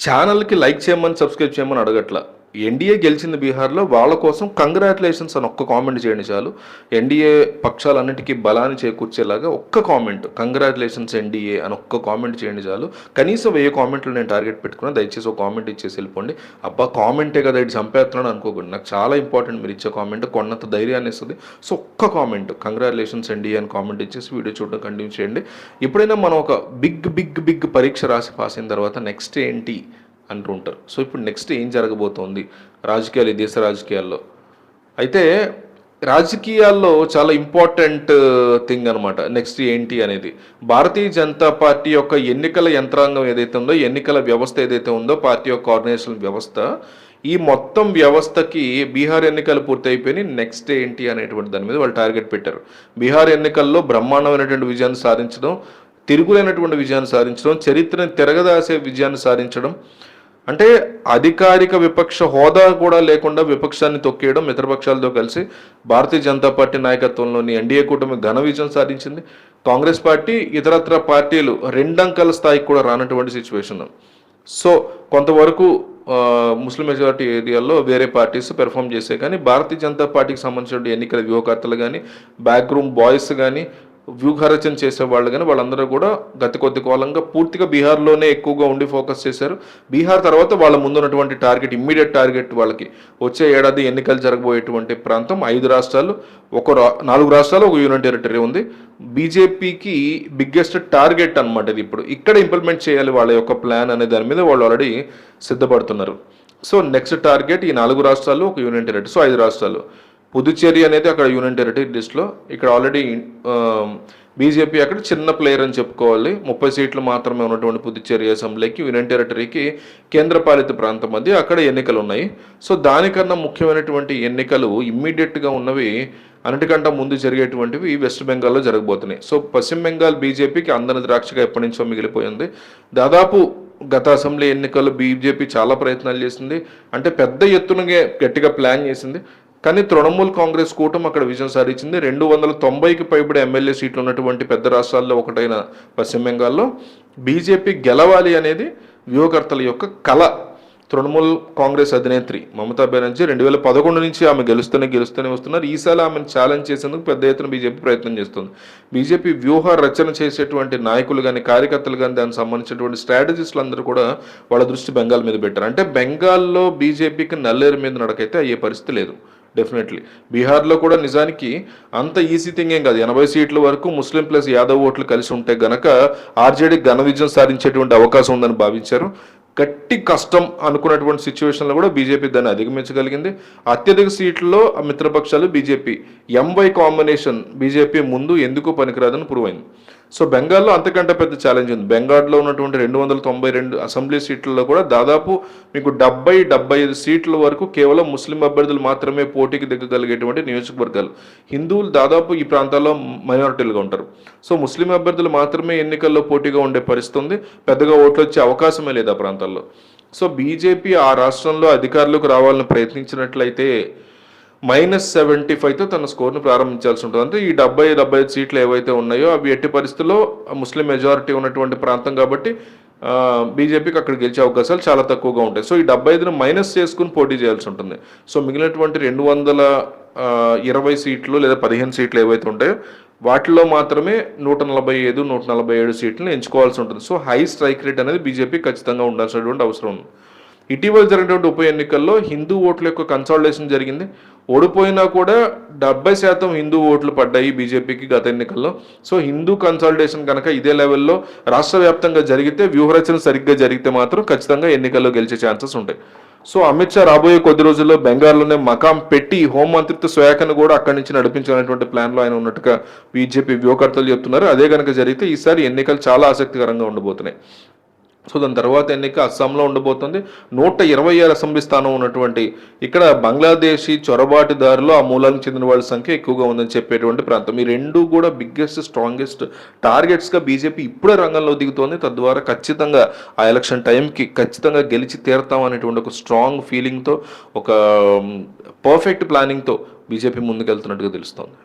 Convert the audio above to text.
ఛానల్కి లైక్ చేయమని సబ్స్క్రైబ్ చేయమని అడగట్ల. ఎన్డీఏ గెలిచింది బీహార్లో వాళ్ళ కోసం కంగ్రాచులేషన్స్ అని ఒక్క కామెంట్ చేయండి చాలు. ఎన్డీఏ పక్షాలన్నిటికీ బలాన్ని చేకూర్చేలాగా ఒక్క కామెంట్ కంగ్రాచులేషన్స్ ఎన్డీఏ అని ఒక్క కామెంట్ చేయండి చాలు. కనీసం వెయ్యి కామెంట్లు నేను టార్గెట్ పెట్టుకున్నా దయచేసి ఒక కామెంట్ ఇచ్చేసి వెళ్ళిపోండి. అబ్బా కామెంటే కదా ఇటు చంపేస్తున్నాను అనుకోకండి. నాకు చాలా ఇంపార్టెంట్ మీరు ఇచ్చే కామెంట్ కొన్నంత ధైర్యాన్ని ఇస్తుంది. సో ఒక్క కామెంట్ కంగ్రాచులేషన్స్ ఎన్డీఏ అని కామెంట్ ఇచ్చేసి వీడియో చూడడం కంటిన్యూ చేయండి. ఎప్పుడైనా మనం ఒక బిగ్ బిగ్ బిగ్ పరీక్ష రాసి పాస్ అయిన తర్వాత నెక్స్ట్ ఏంటి? అంటూ ఉంటారు సో ఇప్పుడు నెక్స్ట్ ఏం జరగబోతోంది? రాజకీయాలు ఈ దేశ రాజకీయాల్లో. అయితే రాజకీయాల్లో చాలా ఇంపార్టెంట్ uh, థింగ్ అనమాట నెక్స్ట్ ఏంటి అనేది. భారతీయ జనతా పార్టీ యొక్క ఎన్నికల యంత్రాంగం ఏదైతే ఉందో ఎన్నికల వ్యవస్థ ఏదైతే ఉందో పార్టీ యొక్క ఆర్గనైజేషన్ వ్యవస్థ ఈ మొత్తం వ్యవస్థకి బీహార్ ఎన్నికలు పూర్తయిపోయి నెక్స్ట్ ఏంటి అనేటువంటి దాని మీద వాళ్ళు టార్గెట్ పెట్టారు. బీహార్ ఎన్నికల్లో బ్రహ్మాండమైనటువంటి విజయాన్ని సాధించడం తిరుగులేనటువంటి విజయాన్ని సాధించడం చరిత్రను తిరగదాసే విజయాన్ని సాధించడం అంటే అధికారిక విపక్ష హోదా కూడా లేకుండా విపక్షాన్ని తొక్కేయడం మిత్రపక్షాలతో కలిసి భారతీయ జనతా పార్టీ నాయకత్వంలోని ఎన్డీఏ కూటమి ఘన విజయం సాధించింది. కాంగ్రెస్ పార్టీ ఇతరత్ర పార్టీలు రెండంకల స్థాయికి కూడా రానటువంటి సిచ్యువేషన్ సో కొంతవరకు ముస్లిం మెజారిటీ ఏరియాల్లో వేరే పార్టీస్ పెర్ఫామ్ చేసే కానీ భారతీయ జనతా పార్టీకి సంబంధించిన ఎన్నికల వ్యూహకర్తలు కానీ బ్యాక్ రూమ్ బాయ్స్ కానీ వ్యూహరచన చేసే వాళ్ళు కానీ వాళ్ళందరూ కూడా గత కొద్ది కాలంగా పూర్తిగా బీహార్లోనే ఎక్కువగా ఉండి ఫోకస్ చేశారు. బీహార్ తర్వాత వాళ్ళ ముందున్నటువంటి టార్గెట్ ఇమ్మీడియట్ టార్గెట్ వాళ్ళకి వచ్చే ఏడాది ఎన్నికలు జరగబోయేటువంటి ప్రాంతం ఐదు రాష్ట్రాలు ఒక నాలుగు రాష్ట్రాలు ఒక యూనియన్ టెరిటరీ ఉంది. బీజేపీకి బిగ్గెస్ట్ టార్గెట్ అన్నమాట ఇది ఇప్పుడు. ఇక్కడ ఇంప్లిమెంట్ చేయాలి వాళ్ళ యొక్క ప్లాన్ అనే దాని మీద వాళ్ళు ఆల్రెడీ సిద్ధపడుతున్నారు. సో నెక్స్ట్ టార్గెట్ ఈ నాలుగు రాష్ట్రాలు ఒక యూనియన్ టెరిటరీ సో ఐదు రాష్ట్రాలు. పుదుచ్చేరి అనేది అక్కడ యూనియన్ టెరిటరీ లిస్ట్లో ఇక్కడ ఆల్రెడీ బీజేపీ అక్కడ చిన్న ప్లేయర్ అని చెప్పుకోవాలి. ముప్పై సీట్లు మాత్రమే ఉన్నటువంటి పుదుచ్చేరి అసెంబ్లీకి యూనియన్ టెరిటరీకి కేంద్రపాలిత ప్రాంతం అది. అక్కడ ఎన్నికలు ఉన్నాయి. సో దానికన్నా ముఖ్యమైనటువంటి ఎన్నికలు ఇమ్మీడియట్గా ఉన్నవి అన్నిటికంటే ముందు జరిగేటువంటివి వెస్ట్ బెంగాల్లో జరగబోతున్నాయి. సో పశ్చిమ బెంగాల్ బీజేపీకి అందని ద్రాక్షగా ఎప్పటి నుంచో మిగిలిపోయింది. దాదాపు గత అసెంబ్లీ ఎన్నికల్లో బీజేపీ చాలా ప్రయత్నాలు చేసింది. అంటే పెద్ద ఎత్తునగా గట్టిగా ప్లాన్ చేసింది. కానీ తృణమూల్ కాంగ్రెస్ కూటమి అక్కడ విజయం సాధించింది. రెండు వందల తొంభైకి పైబడి ఎమ్మెల్యే సీట్లు ఉన్నటువంటి పెద్ద రాష్ట్రాల్లో ఒకటైన పశ్చిమ బెంగాల్లో బీజేపీ గెలవాలి అనేది వ్యూహకర్తల యొక్క కళ తృణమూల్ కాంగ్రెస్ అధినేత్రి మమతా బెనర్జీ రెండు వేల పదకొండు నుంచి ఆమె గెలుస్తూనే గెలుస్తూనే వస్తున్నారు. ఈసారి ఆమెను ఛాలెంజ్ చేసేందుకు పెద్ద ఎత్తున బీజేపీ ప్రయత్నం చేస్తుంది. బీజేపీ వ్యూహ రచన చేసేటువంటి నాయకులు కానీ కార్యకర్తలు కానీ దానికి సంబంధించినటువంటి స్ట్రాటజిస్టులు అందరూ కూడా వాళ్ళ దృష్టి బెంగాల్ మీద పెట్టారు. అంటే బెంగాల్లో బీజేపీకి నల్లేరు మీద నడకైతే అయ్యే పరిస్థితి లేదు. డెఫినెట్లీ బీహార్లో కూడా నిజానికి అంత ఈజీ థింగ్ ఏం కాదు. ఎనభై సీట్ల వరకు ముస్లిం ప్లస్ యాదవ్ ఓట్లు కలిసి ఉంటే గనక ఆర్జేడీ ఘన విజయం సాధించేటువంటి అవకాశం ఉందని భావించారు. గట్టి కష్టం అనుకున్నటువంటి సిచ్యువేషన్లో కూడా బీజేపీ దాన్ని అధిగమించగలిగింది. అత్యధిక సీట్లలో ఆ మిత్రపక్షాలు BJP M Y combination BJP ముందు ఎందుకు పనికిరాదని ప్రూవ్ అయింది. సో బెంగాల్లో అంతకంటే పెద్ద ఛాలెంజ్ ఉంది. బెంగాల్లో ఉన్నటువంటి రెండు వందల తొంభై రెండు అసెంబ్లీ సీట్లలో కూడా దాదాపు మీకు డెబ్బై డెబ్బై ఐదు సీట్ల వరకు కేవలం ముస్లిం అభ్యర్థులు మాత్రమే పోటీకి దిగగలిగేటువంటి నియోజకవర్గాలు. హిందువులు దాదాపు ఈ ప్రాంతాల్లో మైనారిటీలుగా ఉంటారు. సో ముస్లిం అభ్యర్థులు మాత్రమే ఎన్నికల్లో పోటీగా ఉండే పరిస్థితి ఉంది. పెద్దగా ఓట్లు వచ్చే అవకాశమే లేదు ఆ ప్రాంతాల్లో. సో బీజేపీ ఆ రాష్ట్రంలో అధికారులకు రావాలని ప్రయత్నించినట్లయితే మైనస్ సెవెంటీ ఫైవ్తో తన స్కోర్ను ప్రారంభించాల్సి ఉంటుంది. అంటే ఈ డెబ్బై డెబ్బై ఐదు సీట్లు ఏవైతే ఉన్నాయో అవి ఎట్టి పరిస్థితుల్లో ముస్లిం మెజారిటీ ఉన్నటువంటి ప్రాంతం కాబట్టి బీజేపీకి అక్కడ గెలిచే అవకాశాలు చాలా తక్కువగా ఉంటాయి. సో ఈ డెబ్బై ఐదును మైనస్ చేసుకుని పోటీ చేయాల్సి ఉంటుంది. సో మిగిలినటువంటి రెండు వందల ఇరవై సీట్లు లేదా పదిహేను సీట్లు ఏవైతే ఉంటాయో వాటిలో మాత్రమే నూట నలభై ఐదు నూట నలభై ఏడు సీట్లను ఎంచుకోవాల్సి ఉంటుంది. సో హై స్ట్రైక్ రేట్ అనేది బీజేపీ ఖచ్చితంగా ఉండాల్సినటువంటి అవసరం ఉంది. ఇటీవల జరిగినటువంటి ఉప ఎన్నికల్లో హిందూ ఓట్ల యొక్క కన్సాలిడేషన్ జరిగింది. ఓడిపోయినా కూడా డెబ్బై శాతం హిందూ ఓట్లు పడ్డాయి బీజేపీకి గత ఎన్నికల్లో. సో హిందూ కన్సల్టేషన్ కనుక ఇదే లెవెల్లో రాష్ట్ర వ్యాప్తంగా జరిగితే వ్యూహరచన సరిగ్గా జరిగితే మాత్రం ఖచ్చితంగా ఎన్నికల్లో గెలిచే ఛాన్సెస్ ఉంటాయి. సో అమిత్ షా రాబోయే కొద్ది రోజుల్లో బెంగాల్లోనే మకాం పెట్టి హోం మంత్రిత్వ శాఖను కూడా అక్కడి నుంచి నడిపించాలనేటువంటి ప్లాన్లో ఆయన ఉన్నట్టుగా బీజేపీ వ్యూహకర్తలు చెప్తున్నారు. అదే కనుక జరిగితే ఈసారి ఎన్నికలు చాలా ఆసక్తికరంగా ఉండబోతున్నాయి. సో దాని తర్వాత ఎన్నిక అస్సాంలో ఉండబోతుంది. నూట ఇరవై ఆరు అసెంబ్లీ స్థానం ఉన్నటువంటి ఇక్కడ బంగ్లాదేశీ చొరబాటుదారులు ఆ మూలానికి చెందిన వాళ్ళ సంఖ్య ఎక్కువగా ఉందని చెప్పేటువంటి ప్రాంతం. ఈ రెండు కూడా బిగ్గెస్ట్ స్ట్రాంగెస్ట్ టార్గెట్స్గా బీజేపీ ఇప్పుడే రంగంలో దిగుతోంది. తద్వారా ఖచ్చితంగా ఆ ఎలక్షన్ టైంకి ఖచ్చితంగా గెలిచి తీరుతాం అనేటువంటి ఒక స్ట్రాంగ్ ఫీలింగ్తో ఒక um, పర్ఫెక్ట్ ప్లానింగ్తో బీజేపీ ముందుకెళ్తున్నట్టుగా తెలుస్తోంది.